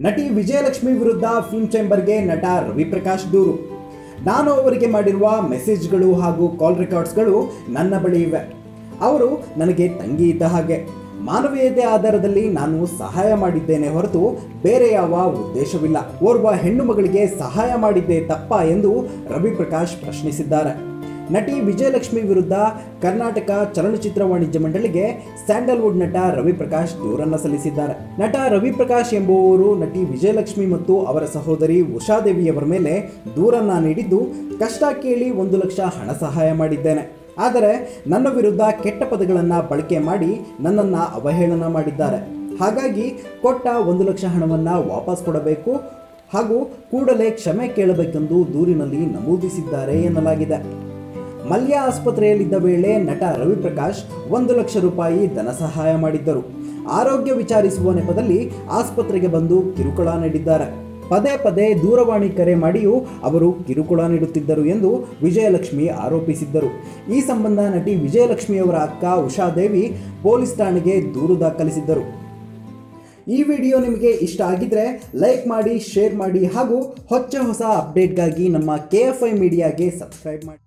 ನಟಿ ವಿಜಯಲಕ್ಷ್ಮಿ ವಿರುದ್ಧ ಫಿಲ್ಮ್ ಚೇಂಬರ್ಗೆ ನಟ ರವಿಪ್ರಕಾಶ್ ದೂರು. ನಾನು ಅವರಿಗೆ ಮಾಡಿರುವ ಮೆಸೇಜ್ಗಳು ಹಾಗೂ ಕಾಲ್ ರೆಕಾರ್ಡ್ಸ್ಗಳು ನನ್ನ ಬಳಿ ಇವೆ. ಅವರು ನನಗೆ ತಂಗಿ ಇದ್ದ ಹಾಗೆ. ಮಾನವೀಯತೆ ಆಧಾರದಲ್ಲಿ ನಾನು ಸಹಾಯ ಮಾಡಿದ್ದೇನೆ ಹೊರತು ಬೇರೆ ಯಾವ ಉದ್ದೇಶವಿಲ್ಲ. ಓರ್ವ ಹೆಣ್ಣು ಮಗಳಿಗೆ ಸಹಾಯ ಮಾಡಿದ್ದೇ ತಪ್ಪ ಎಂದು ರವಿಪ್ರಕಾಶ್ ಪ್ರಶ್ನಿಸಿದ್ದಾರೆ. ನಟಿ ವಿಜಯಲಕ್ಷ್ಮಿ ವಿರುದ್ಧ ಕರ್ನಾಟಕ ಚಲನಚಿತ್ರ ವಾಣಿಜ್ಯ ಮಂಡಳಿಗೆ ಸ್ಯಾಂಡಲ್ವುಡ್ ನಟ ರವಿಪ್ರಕಾಶ್ ದೂರನ್ನು ಸಲ್ಲಿಸಿದ್ದಾರೆ. ನಟ ರವಿಪ್ರಕಾಶ್ ಎಂಬುವವರು ನಟಿ ವಿಜಯಲಕ್ಷ್ಮಿ ಮತ್ತು ಅವರ ಸಹೋದರಿ ಉಷಾದೇವಿಯವರ ಮೇಲೆ ದೂರನ್ನ ನೀಡಿದ್ದು ಕಷ್ಟ ಕೇಳಿ ಒಂದು ಲಕ್ಷ ಹಣ ಸಹಾಯ ಮಾಡಿದ್ದೇನೆ. ಆದರೆ ನನ್ನ ವಿರುದ್ಧ ಕೆಟ್ಟ ಪದಗಳನ್ನು ಬಳಕೆ ಮಾಡಿ ನನ್ನನ್ನು ಅವಹೇಳನ ಮಾಡಿದ್ದಾರೆ. ಹಾಗಾಗಿ ಕೊಟ್ಟ ಒಂದು ಲಕ್ಷ ಹಣವನ್ನು ವಾಪಸ್ ಕೊಡಬೇಕು ಹಾಗೂ ಕೂಡಲೇ ಕ್ಷಮೆ ಕೇಳಬೇಕೆಂದು ದೂರಿನಲ್ಲಿ ನಮೂದಿಸಿದ್ದಾರೆ ಎನ್ನಲಾಗಿದೆ. ಮಲ್ಯ ಆಸ್ಪತ್ರೆಯಲ್ಲಿದ್ದ ವೇಳೆ ನಟ ರವಿಪ್ರಕಾಶ್ ಒಂದು ಲಕ್ಷ ರೂಪಾಯಿ ಧನ ಸಹಾಯ ಮಾಡಿದ್ದರು. ಆರೋಗ್ಯ ವಿಚಾರಿಸುವ ನೆಪದಲ್ಲಿ ಆಸ್ಪತ್ರೆಗೆ ಬಂದು ಕಿರುಕುಳ ನೀಡಿದ್ದಾರೆ. ಪದೇ ಪದೇ ದೂರವಾಣಿ ಕರೆ ಮಾಡಿಯೂ ಅವರು ಕಿರುಕುಳ ನೀಡುತ್ತಿದ್ದರು ಎಂದು ವಿಜಯಲಕ್ಷ್ಮಿ ಆರೋಪಿಸಿದ್ದರು. ಈ ಸಂಬಂಧ ನಟಿ ವಿಜಯಲಕ್ಷ್ಮಿಯವರ ಅಕ್ಕ ಉಷಾದೇವಿ ಪೊಲೀಸ್ ಠಾಣೆಗೆ ದೂರು ದಾಖಲಿಸಿದ್ದರು. ಈ ವಿಡಿಯೋ ನಿಮಗೆ ಇಷ್ಟ ಆಗಿದ್ರೆ ಲೈಕ್ ಮಾಡಿ, ಶೇರ್ ಮಾಡಿ ಹಾಗೂ ಹೊಚ್ಚ ಹೊಸ ಅಪ್ಡೇಟ್ಗಾಗಿ ನಮ್ಮ ಕೆ ಎಫ್ ಐ ಮೀಡಿಯಾಗೆ ಸಬ್ಸ್ಕ್ರೈಬ್ ಮಾಡಿ.